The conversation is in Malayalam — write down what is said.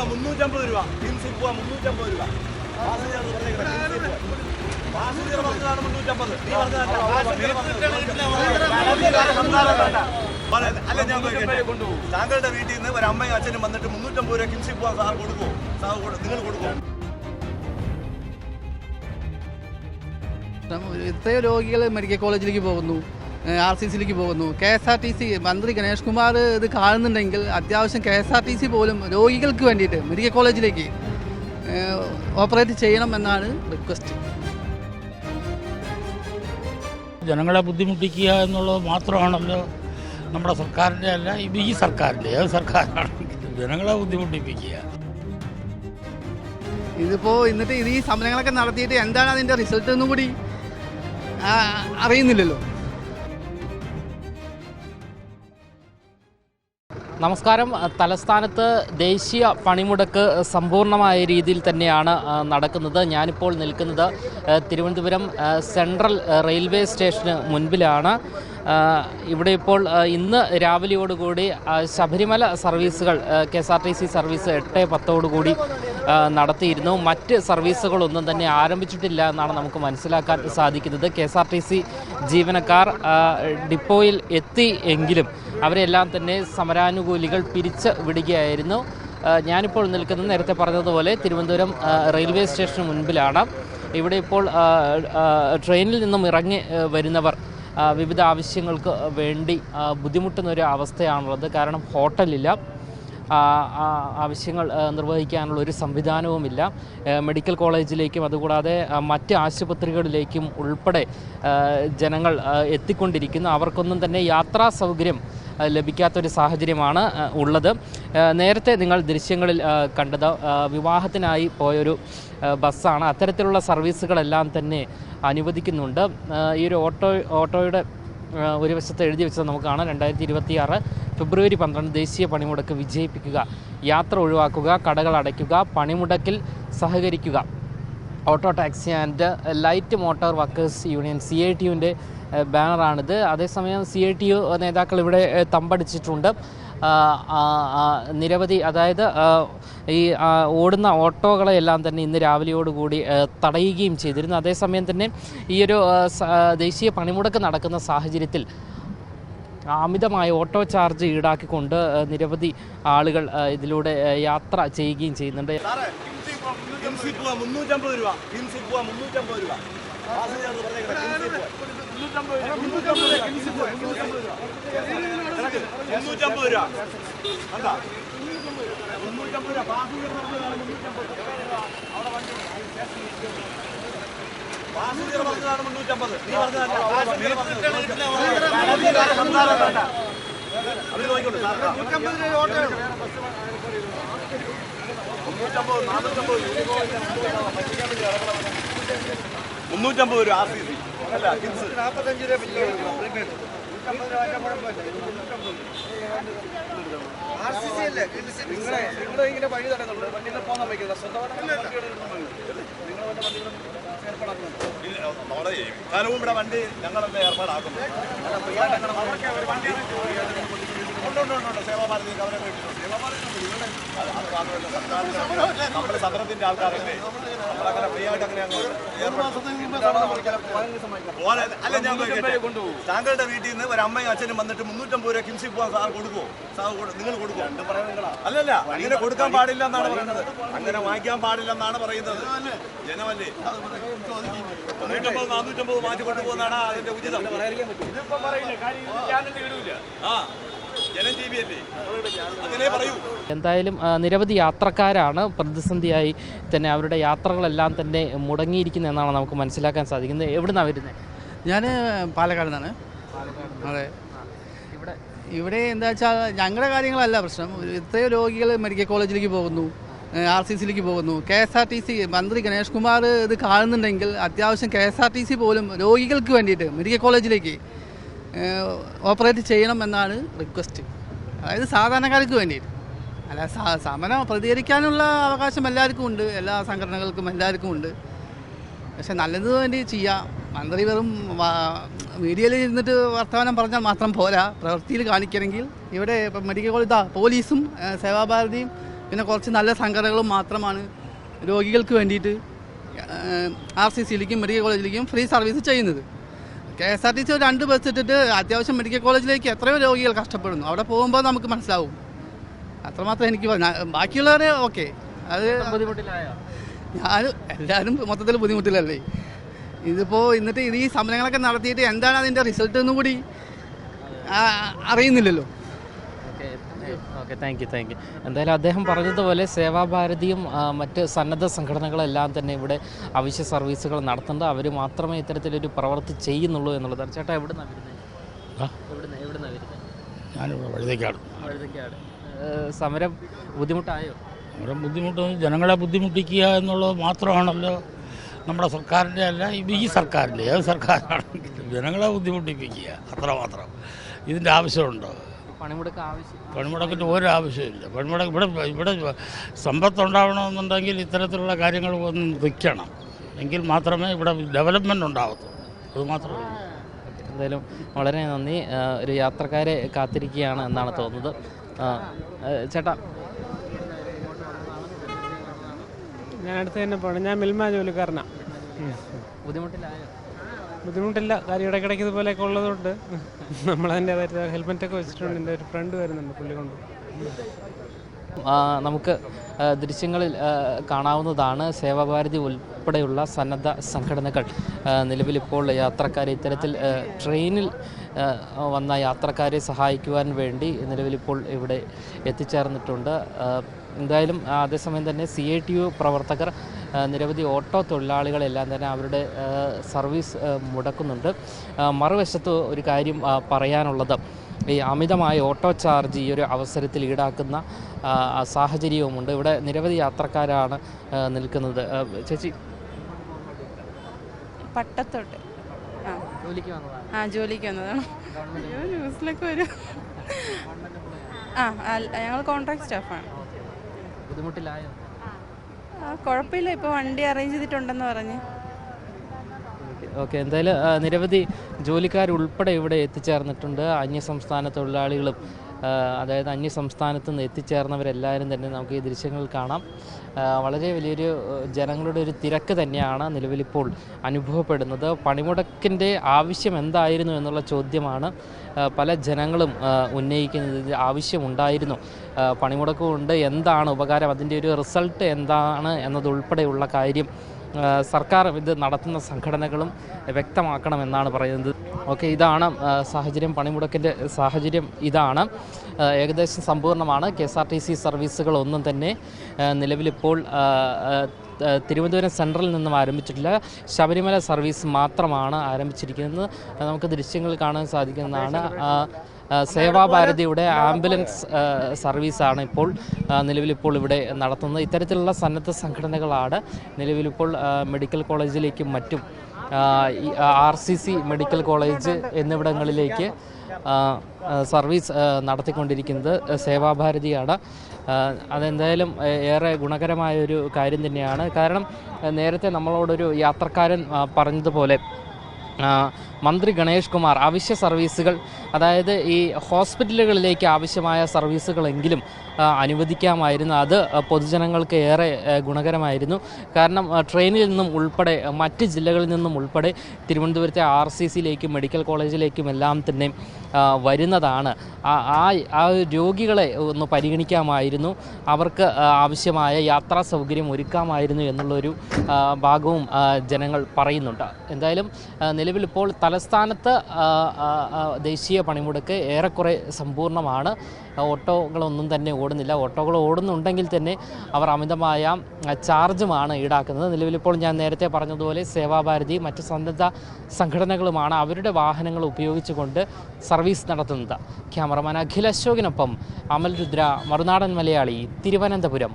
പോവാ മുന്നൂറ്റമ്പത് രൂപ. കിംസിൽ പോവാ മുന്നൂറ്റമ്പത് രൂപ. പാസഞ്ചർ പറഞ്ഞതാണ് മുന്നൂറ്റമ്പത്. നീ പറഞ്ഞതല്ല അല്ല ഞാൻ? താങ്കളുടെ വീട്ടിൽ നിന്ന് ഒരു അമ്മയും അച്ഛനും വന്നിട്ട് മുന്നൂറ്റമ്പത് രൂപ കിംസിൽ പോവാൻ സാർ കൊടുക്കുമോ സാർ കൊടു- നിങ്ങൾ കൊടുക്കുമോ എത്രയോ രോഗികൾ മെഡിക്കൽ കോളേജിലേക്ക് പോകുന്നു. ആർ സി സിയിലേക്ക് പോകുന്നു. K S R T C മന്ത്രി ഗണേഷ് കുമാർ ഇത് കാണുന്നുണ്ടെങ്കിൽ അത്യാവശ്യം K S R T C പോലും രോഗികൾക്ക് വേണ്ടിയിട്ട് മെഡിക്കൽ കോളേജിലേക്ക് ഓപ്പറേറ്റ് ചെയ്യണം എന്നാണ് റിക്വസ്റ്റ്. ജനങ്ങളെ ബുദ്ധിമുട്ടിക്കുക എന്നുള്ളത് മാത്രമാണല്ലോ നമ്മുടെ സർക്കാരിന്റെ അല്ല ഇത് ഈ സർക്കാരിന്റെ ഏത് സർക്കാരാണെങ്കിലും ജനങ്ങളെ ബുദ്ധിമുട്ടിപ്പിക്കുക. ഇതിപ്പോൾ എന്നിട്ട് ഇത് ഈ സമരങ്ങളൊക്കെ നടത്തിയിട്ട് എന്താണ് അതിന്റെ റിസൾട്ട് എന്നും കൂടി അറിയുന്നില്ലല്ലോ. നമസ്കാരം. തലസ്ഥാനത്ത് ദേശീയ പണിമുടക്ക് സമ്പൂർണമായ രീതിയിൽ തന്നെയാണ് നടക്കുന്നത്. ഞാനിപ്പോൾ നിൽക്കുന്നത് തിരുവനന്തപുരം സെൻട്രൽ റെയിൽവേ സ്റ്റേഷന് മുൻപിലാണ്. ഇവിടെ ഇപ്പോൾ ഇന്ന് രാവിലെയോടുകൂടി ശബരിമല സർവീസുകൾ K S R T C service എട്ട് പത്തോടുകൂടി നടത്തിയിരുന്നു. മറ്റ് സർവീസുകളൊന്നും തന്നെ ആരംഭിച്ചിട്ടില്ല എന്നാണ് നമുക്ക് മനസ്സിലാക്കാൻ സാധിക്കുന്നത്. K S R T C ജീവനക്കാർ ഡിപ്പോയിൽ എത്തി എങ്കിലും അവരെല്ലാം തന്നെ സമരാനുകൂലികൾ പിരിച്ച് വിടുകയായിരുന്നു. ഞാനിപ്പോൾ നിൽക്കുന്നത് നേരത്തെ പറഞ്ഞതുപോലെ തിരുവനന്തപുരം റെയിൽവേ സ്റ്റേഷന് മുൻപിലാണ്. ഇവിടെ ഇപ്പോൾ ട്രെയിനിൽ നിന്നും ഇറങ്ങി വരുന്നവർ വിവിധ ആവശ്യങ്ങൾക്ക് വേണ്ടി ബുദ്ധിമുട്ടുന്ന ഒരു അവസ്ഥയാണുള്ളത്. കാരണം ഹോട്ടലില്ല ആവശ്യങ്ങൾ നിർവഹിക്കാനുള്ള ഒരു സംവിധാനവുമില്ല. മെഡിക്കൽ കോളേജിലേക്കും അതുകൂടാതെ മറ്റ് ആശുപത്രികളിലേക്കും ഉൾപ്പെടെ ജനങ്ങൾ എത്തിക്കൊണ്ടിരിക്കുന്നു. അവർക്കൊന്നും തന്നെ യാത്രാ സൗകര്യം ലഭിക്കാത്തൊരു സാഹചര്യമാണ് ഉള്ളത്. നേരത്തെ നിങ്ങൾ ദൃശ്യങ്ങളിൽ കണ്ടത് വിവാഹത്തിനായി പോയൊരു ബസ്സാണ്. അത്തരത്തിലുള്ള സർവീസുകളെല്ലാം തന്നെ അനുവദിക്കുന്നുണ്ട്. ഈ ഒരു ഓട്ടോ ഓട്ടോയുടെ ഒരു വശത്ത് എഴുതി വെച്ചത് നമുക്ക് കാണാം രണ്ടായിരത്തി ഇരുപത്തി ആറ് ഫെബ്രുവരി പന്ത്രണ്ട് ദേശീയ പണിമുടക്ക് വിജയിപ്പിക്കുക യാത്ര ഒഴിവാക്കുക കടകൾ അടയ്ക്കുക പണിമുടക്കിൽ സഹകരിക്കുക. Auto taxi and light motor workers union C I T യുവിന്റെ ബാനറാണിത്. അതേസമയം സി ഐ ടി യു നേതാക്കൾ ഇവിടെ തമ്പടിച്ചിട്ടുണ്ട്. നിരവധി അതായത് ഈ ഓടുന്ന ഓട്ടോകളെല്ലാം തന്നെ ഇന്ന് രാവിലെയോടുകൂടി തടയുകയും ചെയ്തിരുന്നു. അതേസമയം തന്നെ ഈയൊരു ദേശീയ പണിമുടക്ക് നടക്കുന്ന സാഹചര്യത്തിൽ അമിതമായ ഓട്ടോ ചാർജ് ഈടാക്കിക്കൊണ്ട് നിരവധി ആളുകൾ ഇതിലൂടെ യാത്ര ചെയ്യുകയും ചെയ്യുന്നുണ്ട്. കിംസിൽ പോവാ മുന്നൂറ്റമ്പത് രൂപ കിംസിൽ പോവാ മുന്നൂറ്റമ്പത് രൂപ. മുന്നൂറ്റമ്പത് രൂപ. കിടക്ക്. മുന്നൂറ്റമ്പത് രൂപ. പാസഞ്ചർ പറഞ്ഞതാണ് മുന്നൂറ്റമ്പത് നീ പറഞ്ഞതല്ല. സംസാരം വേണ്ട അവർ നോക്കിക്കോട്ടെ മുന്നൂറ്റമ്പത് നാനൂറ്റമ്പത് മുന്നൂറ്റമ്പത് രൂപ ആർ സി സി. അല്ല കിൻസ് നാൽപ്പത്തഞ്ച് രൂപ നിങ്ങളെ ഇങ്ങനെ വഴി തടയുന്നുള്ളൂ വണ്ടിയിൽ പോകാൻ വയ്ക്കുന്നത് സ്വന്തമായിട്ട് ഇവിടെ വണ്ടി ഏർപ്പാടാക്കുന്നു സേവാഭാരതി അവരെ നമ്മുടെ സമരത്തിന്റെ ആൾക്കാരല്ലേ? നമ്മളങ്ങനെ ഫ്രീ ആയിട്ട് അങ്ങനെ അല്ല ഞാൻ? താങ്കളുടെ വീട്ടിൽ നിന്ന് ഒരു അമ്മയും അച്ഛനും വന്നിട്ട് മുന്നൂറ്റമ്പത് രൂപ കിംസി പോകാൻ സാർ കൊടുക്കുമോ സാർ കൊടു- നിങ്ങൾ കൊടുക്കും അല്ലല്ല അങ്ങനെ കൊടുക്കാൻ പാടില്ല എന്നാണ് പറയുന്നത്. അങ്ങനെ വാങ്ങിക്കാൻ പാടില്ല എന്നാണ് പറയുന്നത്. ജനമല്ലേ? മുന്നൂറ്റമ്പത് നാനൂറ്റമ്പത് മാറ്റി കൊണ്ടുപോകുന്നതാണ് അതിന്റെ ഉചിതം. ഇതിപ്പോ പറയില്ല? കാര്യം ചാനലിൽ ആ. എന്തായാലും നിരവധി യാത്രക്കാരാണ് പ്രതിസന്ധിയായി തന്നെ അവരുടെ യാത്രകളെല്ലാം തന്നെ മുടങ്ങിയിരിക്കുന്നത് എന്നാണ് നമുക്ക് മനസ്സിലാക്കാൻ സാധിക്കുന്നത്. എവിടുന്നാണ് വരുന്നത് ഞാൻ പാലക്കാട്. നിന്നാണ് അതെ ഇവിടെ ഇവിടെ എന്താ വെച്ചാൽ ഞങ്ങളുടെ കാര്യങ്ങളല്ല പ്രശ്നം. എത്രയോ രോഗികൾ മെഡിക്കൽ കോളേജിലേക്ക് പോകുന്നു ആർ സി സിയിലേക്ക് പോകുന്നു. K S R T C മന്ത്രി ഗണേഷ് കുമാർ ഇത് കാണുന്നുണ്ടെങ്കിൽ അത്യാവശ്യം K S R T C പോലും രോഗികൾക്ക് വേണ്ടിയിട്ട് മെഡിക്കൽ കോളേജിലേക്ക് ഓപ്പറേറ്റ് ചെയ്യണമെന്നാണ് റിക്വസ്റ്റ്. അതായത് സാധാരണക്കാർക്ക് വേണ്ടിയിട്ട്. അല്ല സമരം പ്രതികരിക്കാനുള്ള അവകാശം എല്ലാവർക്കും ഉണ്ട്. എല്ലാ സംഘടനകൾക്കും എല്ലാവർക്കും ഉണ്ട്. പക്ഷെ നല്ലത് വേണ്ടി ചെയ്യാം. മന്ത്രി വെറും മീഡിയയിൽ ഇരുന്നിട്ട് വർത്തമാനം പറഞ്ഞാൽ മാത്രം പോരാ. പ്രവൃത്തിയിൽ കാണിക്കണമെങ്കിൽ ഇവിടെ ഇപ്പം മെഡിക്കൽ കോളേജ് പോലീസും സേവാഭാരതിയും പിന്നെ കുറച്ച് നല്ല സംഘടനകളും മാത്രമാണ് രോഗികൾക്ക് വേണ്ടിയിട്ട് ആർ സി സിയിലേക്കും മെഡിക്കൽ കോളേജിലേക്കും ഫ്രീ സർവീസ് ചെയ്യുന്നത്. K S R T C രണ്ട് ബസ് ഇട്ടിട്ട് അത്യാവശ്യം മെഡിക്കൽ കോളേജിലേക്ക് എത്രയോ രോഗികൾ കഷ്ടപ്പെടുന്നു. അവിടെ പോകുമ്പോൾ നമുക്ക് മനസ്സിലാവും. അത്രമാത്രം എനിക്ക് ബാക്കിയുള്ളവരെ ഓക്കെ അത് ഞാൻ എല്ലാവരും മൊത്തത്തിൽ ബുദ്ധിമുട്ടില്ലല്ലേ ഇതിപ്പോൾ എന്നിട്ട് ഇത് ഈ സമരങ്ങളൊക്കെ നടത്തിയിട്ട് എന്താണ് അതിന്റെ റിസൾട്ട് എന്നും കൂടി അറിയുന്നില്ലല്ലോ. Okay thank you thank you എന്തായാലും അദ്ദേഹം പറഞ്ഞതുപോലെ സേവാഭാരതിയും മറ്റ് സന്നദ്ധ സംഘടനകളെല്ലാം തന്നെ ഇവിടെ അവശ്യ സർവീസുകൾ നടത്തുന്നത് അവർ മാത്രമേ ഇത്തരത്തിലൊരു പ്രവൃത്തി ചെയ്യുന്നുള്ളൂ എന്നുള്ളതാണ്. ചേട്ടാ എവിടെ നിന്നാണ് വരുന്നത്? എവിടെ നിന്ന് എവിടെ നിന്നാണ് വരുന്നത് ഞാനിവിടെ വഴുതയ്ക്കാട് സമരം ബുദ്ധിമുട്ടായോ? സമരം ബുദ്ധിമുട്ട് ജനങ്ങളെ ബുദ്ധിമുട്ടിക്കുക എന്നുള്ളത് മാത്രമാണല്ലോ നമ്മുടെ സർക്കാരിന്റെ അല്ല ഈ സർക്കാരിന്റെ ഏത് സർക്കാരാണെങ്കിലും ജനങ്ങളെ ബുദ്ധിമുട്ടിപ്പിക്കുക അത്രമാത്രം. ഇതിന്റെ ആവശ്യമുണ്ടോ? പണിമുടക്ക് ആവശ്യം പണിമുടക്കിന്റെ ഒരു ആവശ്യമില്ല പണിമുടക്ക് ഇവിടെ ഇവിടെ സമ്പത്തുണ്ടാവണമെന്നുണ്ടെങ്കിൽ ഇത്തരത്തിലുള്ള കാര്യങ്ങൾ ഒന്ന് നിൽക്കണം. എങ്കിൽ മാത്രമേ ഇവിടെ ഡെവലപ്മെന്റ് ഉണ്ടാവത്തുള്ളൂ. അത് മാത്രമേ എന്തായാലും വളരെ നന്ദി. ഒരു യാത്രക്കാരെ കാത്തിരിക്കുകയാണ് എന്നാണ് തോന്നുന്നത്. ചേട്ടാ. ഞാൻ അടുത്ത് തന്നെ പോകണം ഞാൻ മിൽമ ജോലിക്കാരനാണ് ബുദ്ധിമുട്ടിലായോ ബുദ്ധിമുട്ടില്ല. കാര്യം ഇടയ്ക്കിടയ്ക്ക് ഇതുപോലെയൊക്കെ ഉള്ളതുകൊണ്ട് നമ്മളതിന്റെതായിട്ട് ഹെൽമെറ്റൊക്കെ വെച്ചിട്ടുണ്ട്. എന്റെ ഒരു ഫ്രണ്ട് വരുന്നുണ്ട് പുള്ളി കൊണ്ട്. നമുക്ക് ദൃശ്യങ്ങളിൽ കാണാവുന്നതാണ് സേവാഭാരതി ഉൾപ്പെടെയുള്ള സന്നദ്ധ സംഘടനകൾ. നിലവിലിപ്പോൾ യാത്രക്കാരെ ഇത്തരത്തിൽ ട്രെയിനിൽ വന്ന യാത്രക്കാരെ സഹായിക്കുവാൻ വേണ്ടി നിലവിലിപ്പോൾ ഇവിടെ എത്തിച്ചേർന്നിട്ടുണ്ട്. എന്തായാലും അതേസമയം തന്നെ സി ഐ ടി യു പ്രവർത്തകർ നിരവധി ഓട്ടോ തൊഴിലാളികളെല്ലാം തന്നെ അവരുടെ സർവീസ് മുടക്കുന്നുണ്ട്. മറുവശത്ത് ഒരു കാര്യം പറയാനുള്ളത്. ഈ അമിതമായ ഓട്ടോ ചാർജ് ഈ ഒരു അവസരത്തിൽ ഈടാക്കുന്ന സാഹചര്യവുമുണ്ട്. ഇവിടെ നിരവധി യാത്രക്കാരാണ് നിൽക്കുന്നത്. ചേച്ചി. പട്ടത്തോട്ട്. ആ. ജോലിക്ക് വന്നതാണ്. ന്യൂസിലൊക്കെ വരും. ആ ഞങ്ങൾ കോൺട്രാക്ട് സ്റ്റാഫാണ്. ബുദ്ധിമുട്ടിലായോ? ആ കുഴപ്പമില്ല. ഇപ്പോൾ വണ്ടി അറേഞ്ച് ചെയ്തിട്ടുണ്ടെന്ന് പറഞ്ഞ്. ഓക്കെ എന്തായാലും നിരവധി ജോലിക്കാരുൾപ്പെടെ ഇവിടെ എത്തിച്ചേർന്നിട്ടുണ്ട്. അന്യസംസ്ഥാന തൊഴിലാളികളും ആ, അന്യ സംസ്ഥാനത്ത് നിന്ന് എത്തിച്ചേർന്നവരെല്ലാവരും തന്നെ നമുക്ക് ഈ ദൃശ്യങ്ങൾ കാണാം. വളരെ വലിയൊരു ജനങ്ങളുടെ ഒരു തിരക്ക് തന്നെയാണ് നിലവിലിപ്പോൾ അനുഭവപ്പെടുന്നത്. പണിമുടക്കിന്റെ ആവശ്യം എന്തായിരുന്നു എന്നുള്ള ചോദ്യമാണ് പല ജനങ്ങളും ഉന്നയിക്കുന്നത്. ആവശ്യമുണ്ടായിരുന്നു. ആ, പണിമുടക്ക് കൊണ്ട് എന്താണ് ഉപകാരം അതിന്റെ ഒരു റിസൾട്ട് എന്താണ് എന്നതുൾപ്പെടെയുള്ള കാര്യം സർക്കാർ ഇത് നടത്തുന്ന സംഘടനകളും വ്യക്തമാക്കണമെന്നാണ് പറയുന്നത്. ഓക്കെ ഇതാണ് സാഹചര്യം പണിമുടക്കിന്റെ സാഹചര്യം ഇതാണ്. ഏകദേശം സമ്പൂർണമാണ് K S R T C സർവീസുകളൊന്നും തന്നെ നിലവിലിപ്പോൾ തിരുവനന്തപുരം സെൻട്രലിൽ നിന്നും ആരംഭിച്ചിട്ടില്ല. ശബരിമല സർവീസ് മാത്രമാണ് ആരംഭിച്ചിരിക്കുന്നത്. നമുക്ക് ദൃശ്യങ്ങൾ കാണാൻ സാധിക്കുന്നതാണ്. സേവാഭാരതിയുടെ ആംബുലൻസ് സർവീസാണ് ഇപ്പോൾ നിലവിലിപ്പോൾ ഇവിടെ നടത്തുന്നത്. ഇത്തരത്തിലുള്ള സന്നദ്ധ സംഘടനകളാണ് നിലവിലിപ്പോൾ മെഡിക്കൽ കോളേജിലേക്കും മറ്റും R C C medical college എന്നിവിടങ്ങളിലേക്ക് സർവീസ് നടത്തിക്കൊണ്ടിരിക്കുന്നത് സേവാഭാരതിയാണ്. അതെന്തായാലും ഏറെ ഗുണകരമായ ഒരു കാര്യം തന്നെയാണ്. കാരണം നേരത്തെ നമ്മളോടൊരു യാത്രക്കാരൻ പറഞ്ഞതുപോലെ മന്ത്രി ഗണേഷ് കുമാർ അവശ്യ സർവീസുകൾ അതായത് ഈ ഹോസ്പിറ്റലുകളിലേക്ക് ആവശ്യമായ സർവീസുകളെങ്കിലും അനുവദിക്കാമായിരുന്നു. അത് പൊതുജനങ്ങൾക്ക് ഏറെ ഗുണകരമായിരുന്നു. കാരണം ട്രെയിനിൽ നിന്നും ഉൾപ്പെടെ മറ്റ് ജില്ലകളിൽ നിന്നും ഉൾപ്പെടെ തിരുവനന്തപുരത്തെ ആർ സി സിയിലേക്കും മെഡിക്കൽ കോളേജിലേക്കും എല്ലാം തന്നെ വരുന്നതാണ്. ആ ആ- രോഗികളെ ഒന്ന് പരിഗണിക്കാമായിരുന്നു. അവർക്ക് ആവശ്യമായ യാത്രാ സൗകര്യം ഒരുക്കാമായിരുന്നു എന്നുള്ളൊരു ഭാഗവും ജനങ്ങൾ പറയുന്നുണ്ട്. എന്തായാലും നിലവിലിപ്പോൾ തലസ്ഥാനത്ത് ദേശീയ പണിമുടക്ക് ഏറെക്കുറെ സമ്പൂർണമാണ് ഓട്ടോകളൊന്നും തന്നെ ഓടുന്നില്ല. ഓട്ടോകൾ ഓടുന്നുണ്ടെങ്കിൽ തന്നെ അവർ അമിതമായ ചാർജുമാണ് ഈടാക്കുന്നത്. നിലവിലിപ്പോൾ ഞാൻ നേരത്തെ പറഞ്ഞതുപോലെ സേവാഭാരതി മറ്റ് സന്നദ്ധ സംഘടനകളുമാണ് അവരുടെ വാഹനങ്ങൾ ഉപയോഗിച്ചുകൊണ്ട് സർവീസ് നടത്തുന്നത്. ക്യാമറമാൻ അഖിൽ അശോകിനൊപ്പം അമൽ രുദ്ര മറുനാടൻ മലയാളി തിരുവനന്തപുരം.